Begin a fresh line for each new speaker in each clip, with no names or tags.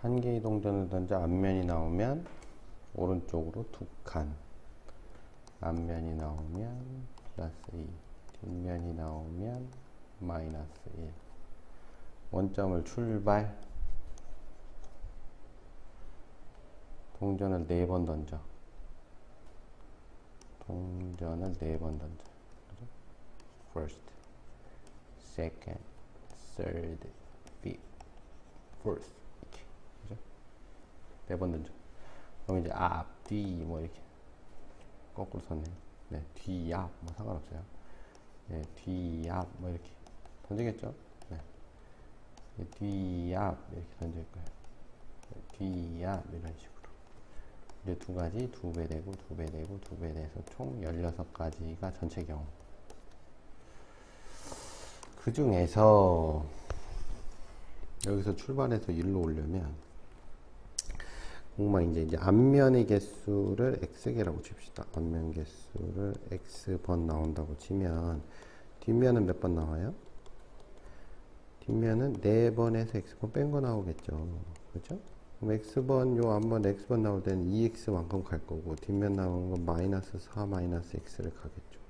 한 개의 동전을 던져 앞면이 나오면 오른쪽으로 두 칸. 앞면이 나오면 플러스 2. 뒷면이 나오면 마이너스 1. 원점을 출발. 동전을 네 번 던져. 동전을 네 번 던져. First, second, third, fifth, fourth. 이렇게. 그죠? 네번 던져. 그럼 이제 앞, 뒤, 뭐 이렇게. 거꾸로 썼네. 네, 뒤, 앞, 뭐 상관없어요. 네, 뒤, 앞, 뭐 이렇게. 던지겠죠? 네. 네, 뒤, 앞, 이렇게 던질 거예요. 네, 뒤, 앞, 이런 식으로. 이제 두 가지, 두 배 되고, 두 배 되고, 두 배 돼서 총 16가지가 전체 경우. 그 중에서, 여기서 출발해서 일로 오려면, 공만 이제, 이제 앞면의 개수를 x개라고 칩시다. 앞면 개수를 x번 나온다고 치면, 뒷면은 몇 번 나와요? 뒷면은 4번에서 x번 뺀 거 나오겠죠. 그죠? 그럼 x번, 요 앞번 x번 나올 때는 2x만큼 갈 거고, 뒷면 나오는 건 마이너스 4 마이너스 x를 가겠죠.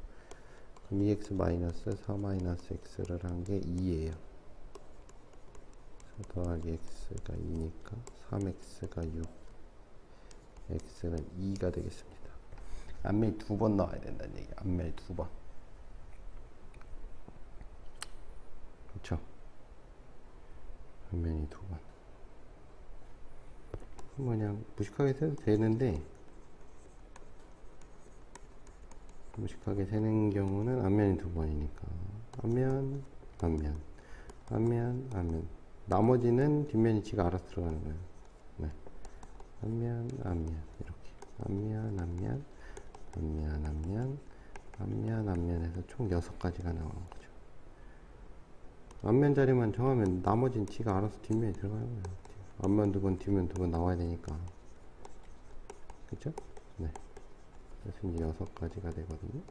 그럼 2x 마이너스 4 마이너스 x를 한 게 2예요. 더하기 x가 2니까 3x가 6, x는 2가 되겠습니다. 앞면이 두번 나와야 된다는 얘기. 앞면이 두 번. 그렇죠? 앞면이 두 번. 뭐 그냥 무식하게 세도 되는데 무식하게 세는 경우는 앞면이 두 번이니까 앞면, 앞면, 앞면, 앞면. 나머지는 뒷면이 지가 알아서 들어가는 거예요. 네. 앞면, 앞면 이렇게 앞면, 앞면, 앞면, 앞면, 앞면, 앞면에서 총 여섯 가지가 나오는 거죠. 앞면 자리만 정하면 나머지는 지가 알아서 뒷면이 들어가는 거예요. 앞면 두 번, 뒷면 두 번 나와야 되니까. 그쵸? 네. 그래서 이제 여섯 가지가 되거든요.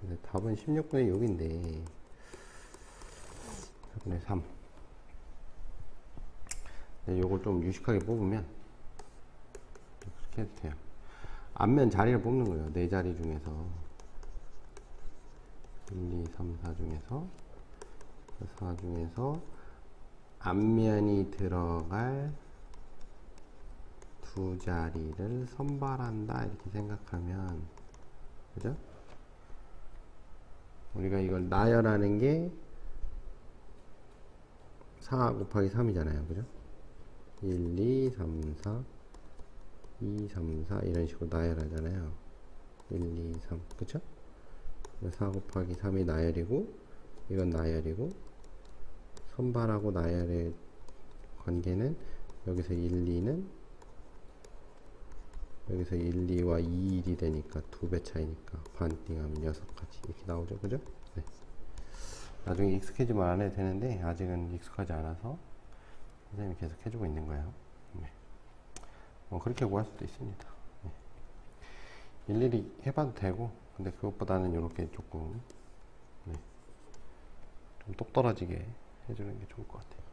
그래서 답은 16분의 6인데, 4분의 3. 네, 요걸 좀 유식하게 뽑으면, 돼요. 앞면 자리를 뽑는 거예요. 네 자리 중에서. 1, 2, 3, 4 중에서, 4 중에서, 앞면이 들어갈 두 자리를 선발한다 이렇게 생각하면 그죠? 우리가 이걸 나열하는 게 4 곱하기 3이잖아요 그죠? 1, 2, 3, 4 2, 3, 4 이런 식으로 나열하잖아요 1, 2, 3 그쵸? 4 곱하기 3이 나열이고 이건 나열이고 선발하고 나열의 관계는 여기서 1, 2는 여기서 1, 2와 2, 1이 되니까 두 배 차이니까 반띵하면 여섯 가지 이렇게 나오죠 그죠? 네. 나중에 익숙해지면 안 해도 되는데 아직은 익숙하지 않아서 선생님이 계속 해주고 있는 거예요 네. 뭐 그렇게 구할 수도 있습니다 네. 일일이 해봐도 되고 근데 그것보다는 이렇게 조금 네. 좀 똑 떨어지게 해주는 게 좋을 것 같아요